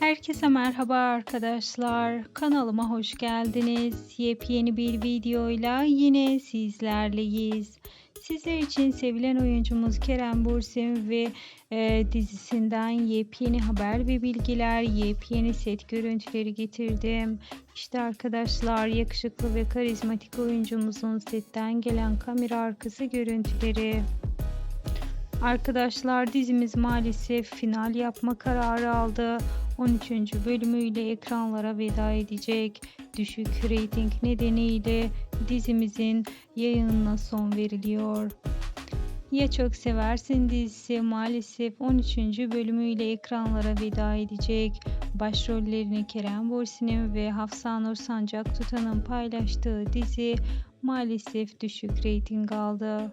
Herkese merhaba arkadaşlar. Kanalıma hoş geldiniz. Yepyeni bir videoyla yine sizlerleyiz. Sizler için sevilen oyuncumuz Kerem Bürsin ve e, dizisinden yepyeni haber ve bilgiler, yepyeni set görüntüleri getirdim. İşte arkadaşlar yakışıklı ve karizmatik oyuncumuzun setten gelen kamera arkası görüntüleri. Arkadaşlar dizimiz maalesef final yapma kararı aldı. 13. bölümüyle ekranlara veda edecek. Düşük reyting nedeniyle dizimizin yayınına son veriliyor. Ya Çok Seversin dizisi maalesef 13. bölümüyle ekranlara veda edecek. Başrollerini Kerem Bürsin'in ve Hafsa Nur Sancak Tutan'ın paylaştığı dizi maalesef düşük reyting aldı.